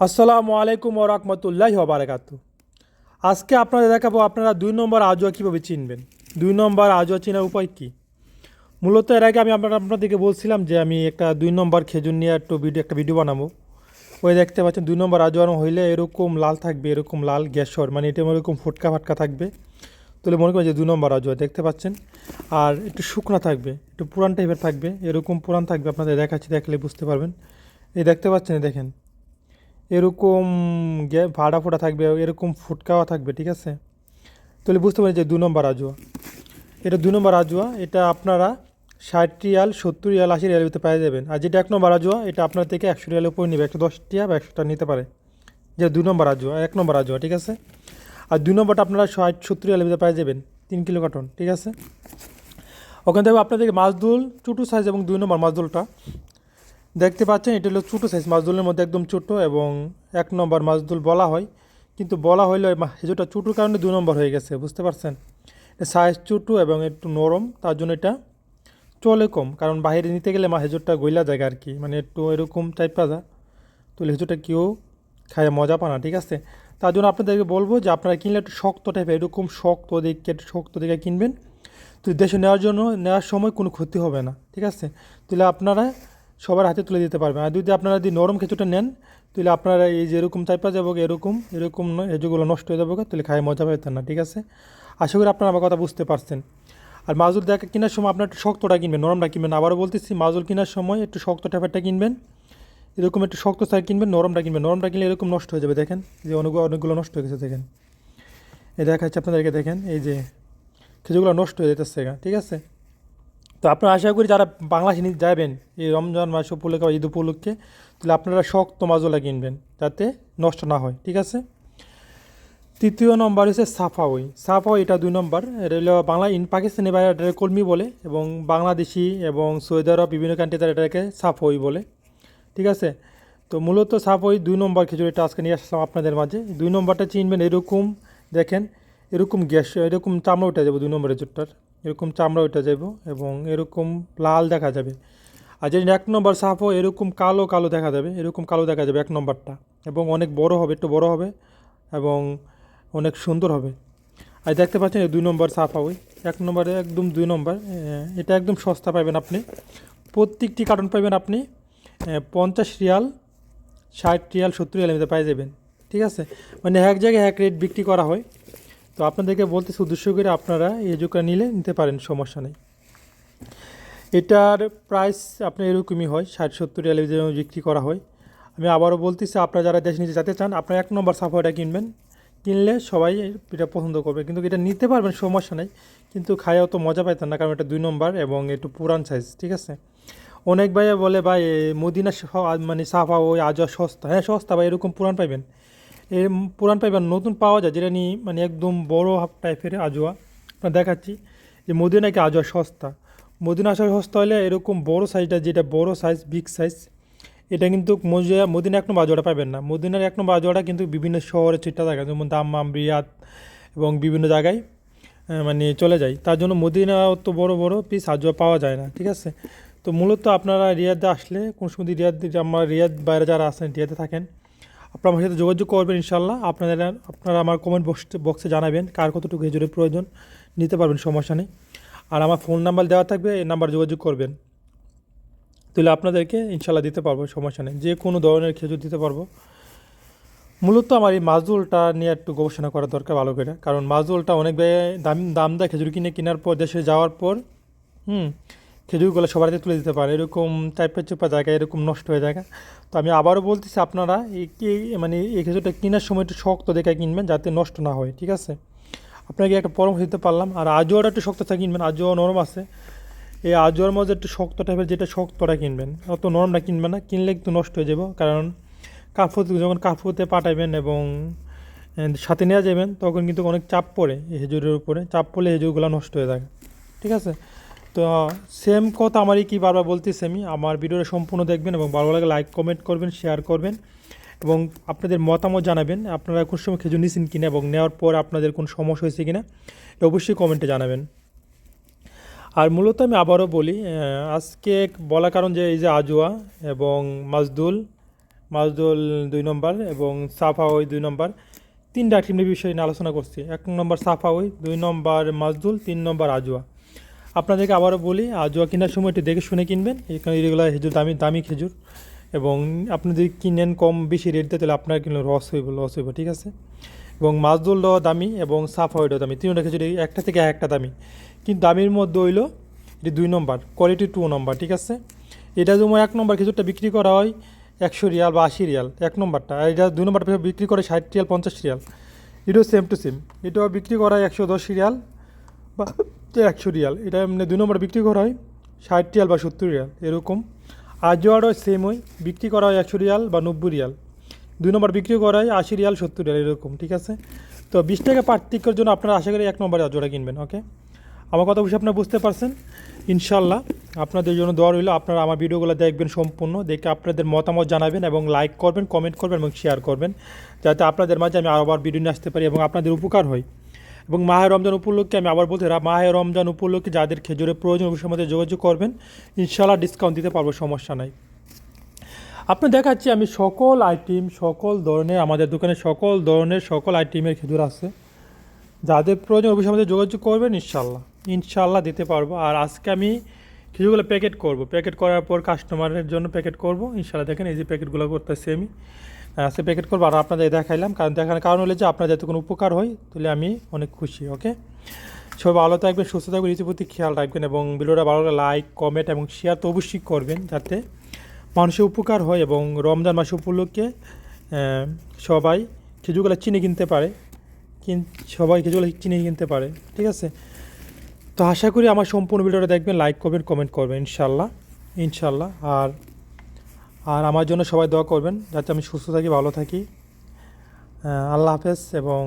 আসসালামু আলাইকুম ও রহমতুল্লাহি বারাকাত আজকে আপনাদের দেখাবো আপনারা দুই নম্বর আজোয়া কীভাবে চিনবেন? দুই নম্বর আজোয়া চেনার উপায় কী? মূলত এর আগে আমি আপনার আপনাদেরকে বলছিলাম যে আমি একটা দুই নম্বর খেজুর নিয়ে একটু ভিডিও একটা ভিডিও বানাবো। ওই দেখতে পাচ্ছেন, দুই নম্বর আজোয়ানো হইলে এরকম লাল থাকবে, এরকম লাল গ্যাসর মানে এটা এরকম ফুটকা ফাটকা থাকবে। তাহলে মনে করেন যে দুই নম্বর আজোয়া, দেখতে পাচ্ছেন? আর একটু শুকনা থাকবে, একটু পুরান টাইপের থাকবে, এরকম পুরান থাকবে, আপনাদের দেখাচ্ছি, দেখলে বুঝতে পারবেন। এই দেখতে পাচ্ছেন দেখেন। এরকম ভাড়া ফোটা থাকবে, এরকম ফুটকাওয়া থাকবে, ঠিক আছে? তাহলে বুঝতে পারি যে দু নম্বর আজুয়া। এটা দু নম্বর আজুয়া, এটা আপনারা ষাট রিয়াল, সত্তর রিয়াল, আশি রিয়াল ভিতরে পেয়ে যাবেন। আর যেটা এক নম্বর আজুয়া, এটা আপনার থেকে একশো রিয়ালের উপরে নেবে, একশো দশ টিয়া বা একশোটা নিতে পারে। যে দু নম্বর আজুয়া, এক নম্বর আজুয়া, ঠিক আছে? আর দু নম্বরটা আপনারা ষাট, সত্তর রিয়ালের ভিতরে পেয়ে যাবেন, তিন কিলো কার্টন ঠিক আছে? ওখান থেকে আপনাদেরকে মাছ মাছদুল চুটু সাইজ এবং দুই নম্বর মাছদুলটা দেখতে পাচ্ছেন, এটা হলো ছোটো সাইজ মাছদুলের মধ্যে একদম ছোটো এবং এক নম্বর মাছদুল বলা হয়। কিন্তু বলা হইল হেজুটা চুটুর কারণে দু নম্বর হয়ে গেছে, বুঝতে পারছেন? সাইজ চুটু এবং একটু নরম, তার জন্য এটা চলে কম। কারণ বাইরে নিতে গেলে মা হেজুরটা গইলা যায় আর কি মানে একটু এরকম টাইপ পাজা তো হেজুরটা কেউ খায়, মজা পানা ঠিক আছে? তার জন্য আপনাদেরকে বলব যে আপনারা কিনলে একটু শক্ত টাইপের এরকম শক্ত দেখে, একটু শক্ত দেখে কিনবেন। তো দেশে নেওয়ার জন্য, নেওয়ার সময় কোনো ক্ষতি হবে না, ঠিক আছে? তাহলে আপনারা সবার হাতে তুলে দিতে পারবেন। আর যদি আপনারা যদি নরম খেঁচুটা নেন, তাহলে আপনারা এই যে এরকম টাইপা যাব, এরকম এরকম নয় এগুলো নষ্ট হয়ে যাব, তাহলে খায় মজা পাইতেন না, ঠিক আছে? আশা করি আপনারা আমার কথা বুঝতে পারছেন। আর মাজুল দেখা কেনার সময় আপনার একটু শক্তটা কিনবেন, নরমটা কিনবেন। আবারও বলতেছি মাজুল কেনার সময় একটু শক্ত টাইপেরটা কিনবেন। এরকম একটু শক্ত সাইড কিনবেন, নরমটা কিনবেন। নরমটা কিনলে এরকম নষ্ট হয়ে যাবে, দেখেন? যে অনেকগুলো অনেকগুলো নষ্ট হয়ে গেছে, দেখেন? এই দেখা যাচ্ছে আপনাদেরকে, দেখেন? এই যে খেজুরগুলো নষ্ট হয়ে যেতেছে ঠিক আছে? তো আপনারা আশা করি যারা বাংলাদেশে নিয়ে যাবেন, এই রমজান মাস উপলক্ষে বা ঈদ উপলক্ষে, তাহলে আপনারা শক্ত মাজলা কিনবেন যাতে নষ্ট না হয়, ঠিক আছে? তৃতীয় নম্বর হচ্ছে সাফাওই সাফাওই এটা দুই নম্বর। বাংলা ইন, পাকিস্তানি বাইরে এটাকে কলমি বলে এবং বাংলাদেশি এবং সৌদি আরব বিভিন্ন কান্ট্রি তারা এটাকে সাফাওই বলে, ঠিক আছে? তো মূলত সাফাওই দুই নম্বর খিচুড়িটা আজকে নিয়ে আসলাম আপনাদের মাঝে। দুই নম্বরটা চিনবেন এরকম, দেখেন, এরকম গ্যাস, এরকম চামড়া উঠে যাবে দুই নম্বরের জুটটার এরকম চামড়া ওইটা যাব এবং এরকম লাল দেখা যাবে। আর যদি এক নম্বর সাফও এরকম কালো কালো দেখা যাবে, এরকম কালো দেখা যাবে এক নম্বরটা এবং অনেক বড় হবে, একটু বড় হবে এবং অনেক সুন্দর হবে। আর দেখতে পাচ্ছেন দুই নম্বর সাফা ওই এক নম্বরে একদম দুই নম্বর এটা একদম সস্তা পাবেন আপনি। প্রত্যেকটি কার্টন পাবেন আপনি পঞ্চাশ রিয়াল, ষাট রিয়াল, সত্তর রিয়াল মধ্যে পাই যাবেন, ঠিক আছে? মানে এক জায়গায় এক রেট বিক্রি করা হয়। তো আপনাদেরকে বলতেছি উদ্দেশ্য করে আপনারা এই জোকা নিলে নিতে পারেন, সমস্যা নেই। এটার প্রাইস আপনার এরকমই হয়, ষাট সত্তর রিয়ালে বিক্রি করা হয়। আমি আবারও বলতেছি, আপনারা যারা দেশ নিতে যেতে চান, আপনারা এক নম্বর সাফাইটা কিনবেন। কিনলে সবাই এটা পছন্দ করবে, কিন্তু এটা নিতে পারবেন, সমস্যা নেই। কিন্তু খাইয়াও তো মজা পাইতেন না, কারণ এটা দুই নম্বর এবং একটু পুরান সাইজ ঠিক আছে? অনেক ভাইয়া বলে, ভাই মদিনা মানে সাফা ওই আজ সস্তা। হ্যাঁ সস্তা ভাই, এরকম পুরান পাইবেন। এর পুরান পাইবেন নতুন পাওয়া যায়, যেটা নিয়ে মানে একদম বড় টাইপের আজোয়া। আপনার দেখাচ্ছি যে মদিনাকে আজোয়া সস্তা। মদিনা আসা সস্তা হলে এরকম বড় সাইজটা যেটা বড় সাইজ বিগ সাইজ এটা কিন্তু মজিয়া মদিনা এক নম্বর আজোয়াটা পাবেন না। মদিনার এক নম্বর আজোয়াটা কিন্তু বিভিন্ন শহরে ছিটা থাকে, যেমন দাম্মাম, রিয়াদ এবং বিভিন্ন জায়গায় মানে চলে যায়। তার জন্য মদিনা অত বড় বড় পিস আজোয়া পাওয়া যায় না, ঠিক আছে? তো মূলত আপনারা রিয়াদে আসলে, কোন সময় রিয়াদ আমার রিয়াদ বাইরে যারা আসেন রিয়াদে থাকেন আপনারা আমার সাথে যোগাযোগ করবেন ইনশাল্লাহ আপনাদের আপনারা আমার কমেন্ট বক্স বক্সে জানাবেন কার কতটুকু খেজুরের প্রয়োজন। নিতে পারবেন, সমস্যা নেই। আর আমার ফোন নাম্বার দেওয়া থাকবে, এই নাম্বার যোগাযোগ করবেন। তাহলে আপনাদেরকে ইনশাল্লাহ দিতে পারব, সমস্যা নেই। যে কোনো ধরনের খেজুর দিতে পারব। মূলত আমার এই মাজুলটা নিয়ে একটু গবেষণা করা দরকার ভালো করে। কারণ মাজুলটা অনেক দাম দাম দেয় খেজুর কিনে, কেনার পর, দেশে যাওয়ার পর, হুম খেজুরগুলো সবার হাতে তুলে দিতে পারে। এরকম টাইপের চোপা জায়গা, এরকম নষ্ট হয়ে যায় তো আমি আবারও বলতেছি আপনারা, এই মানে এই খেজুরটা কেনার সময় একটু শক্ত দেখে কিনবেন যাতে নষ্ট না হয়, ঠিক আছে? আপনাকে একটা পরামর্শ দিতে পারলাম। আর আজোয়াটা একটু শক্ত থাকে কিনবেন, আজোয়া নরম আছে। এই আজোয়ার মধ্যে একটু শক্ত টাইপের যেটা শক্তটা কিনবেন। অত নরমটা কিনবেন না। কিনলে একটু নষ্ট হয়ে যাব। কারণ কাফুতে, যখন কাফুতে পাঠাবেন এবং সাথে নেওয়া যাবেন, তখন কিন্তু অনেক চাপ পড়ে এই হেজুরের উপরে। চাপ পড়লে হেজুরগুলো নষ্ট হয়ে থাকে ঠিক আছে? তো সেম কথা আমারই কি বারবার বলতেছি আমি। আমার ভিডিওটা সম্পূর্ণ দেখবেন এবং ভালো লাগে লাইক কমেন্ট করবেন শেয়ার করবেন এবং আপনাদের মতামত জানাবেন। আপনারা কোন সময় খেজুর নিয়েছেন কিনা এবং নেওয়ার পর আপনাদের কোন সমস্যা হয়েছে কিনা, এটা অবশ্যই কমেন্টে জানাবেন। আর মূলত আমি আবারও বলি আজকে বলা কারণ যে এই যে আজোয়া এবং মাজদুল মাজদুল দুই নম্বর এবং সাফাওই দুই নম্বর, তিনটা আইটেমের বিষয় নিয়ে আলোচনা করছি। এক নম্বর সাফাওই দুই নম্বর মাজদুল, তিন নম্বর আজুয়া। আপনাদেরকে আবারও বলি আজুয়া কেনার সময় একটু দেখে শুনে কিনবেন। এখানে এগুলো খেজুর, দামি দামি খেজুর। এবং আপনি যদি কিনেন কম বেশি রেট দেয়, তাহলে আপনার কিনলে লস হইব লস হইব, ঠিক আছে? এবং মাজদুলটাও দামি এবং সাফাওয়াইটাও দামি। তিনটা খেজুর একটা থেকে একটা দামি। কিন্তু দামির মধ্যে হইল, এটি দুই নম্বর কোয়ালিটি টু নম্বর, ঠিক আছে? এটা যেমন এক নম্বর খেজুরটা বিক্রি করা হয়, একশো রিয়াল বা আশি রিয়াল, এক নম্বরটা। আর এটা দুই নম্বরটা বিক্রি করে ষাট রিয়াল, পঞ্চাশ রিয়াল। এটাও সেম টু সেম এটাও বিক্রি করা হয় একশো দশ রিয়াল বা একশো রিয়াল। এটা এমনি দুই নম্বর বিক্রি করা হয়, ষাট রিয়াল বা সত্তর রিয়াল, এরকম। আজওয়ারও সেম হয় বিক্রি করা হয় একশো রিয়াল বা নব্বই রিয়াল। দুই নম্বর বিক্রি করা হয় আশি রিয়াল, সত্তর রিয়াল, এরকম, ঠিক আছে? তো বিশ টাকা পার্থক্যের জন্য আপনারা আশা করি এক নম্বরে আজওয়ারা কিনবেন ওকে আমার কথা অবশ্যই আপনারা বুঝতে পারছেন। ইনশাল্লাহ আপনাদের জন্য দোয়া রইল, আপনারা আমার ভিডিওগুলো দেখবেন সম্পূর্ণ, দেখে আপনাদের মতামত জানাবেন এবং লাইক করবেন কমেন্ট করবেন এবং শেয়ার করবেন। যাতে আপনাদের মাঝে আমি আবার ভিডিও নিয়ে আসতে পারি এবং আপনাদের উপকার হয়। এবং মাহে রমজান উপলক্ষে আমি আবার বলতে রা- মাহে রমজান উপলক্ষে যাদের খেজুরের প্রয়োজন অবশ্যই আমাদের যোগাযোগ করবেন। ইনশাল্লাহ ডিসকাউন্ট দিতে পারব, সমস্যা নাই। আপনি দেখাচ্ছি আমি সকল আইটেম সকল ধরনের, আমাদের দোকানে সকল ধরনের, সকল আইটেমের খেজুর আছে। যাদের প্রয়োজন অবশ্যই আমাদের যোগাযোগ করবেন ইনশাল্লাহ ইনশাল্লাহ দিতে পারব। আর আজকে আমি খেজুরগুলো প্যাকেট করব। প্যাকেট করার পর কাস্টমারের জন্য প্যাকেট করব। ইনশাল্লাহ দেখেন এই যে প্যাকেটগুলো করতেছি আমি। আজকে প্যাকেট করব আর আপনাদের দেখাইলাম। কারণ দেখানোর কারণ হলে যে আপনার যাতে কোনো উপকার হয়, তাহলে আমি অনেক খুশি ওকে সবাই ভালো থাকবেন, সুস্থ থাকবেন নিজের প্রতি খেয়াল রাখবেন এবং ভিডিওটা ভালো লাইক কমেন্ট এবং শেয়ার তো অবশ্যই করবেন যাতে মানুষের উপকার হয় এবং রমজান মাস উপলক্ষে সবাই খেজুরগুলো চিনি কিনতে পারে। কিন, সবাই খেজুরগুলো চিনি কিনতে পারে, ঠিক আছে? তো আশা করি আমার সম্পূর্ণ ভিডিওটা দেখবেন লাইক করবেন কমেন্ট করবেন, ইনশাল্লাহ ইনশাল্লাহ। আর আর আমার জন্য সবাই দোয়া করবেন যাতে আমি সুস্থ থাকি, ভালো থাকি। আল্লাহ হাফেজ এবং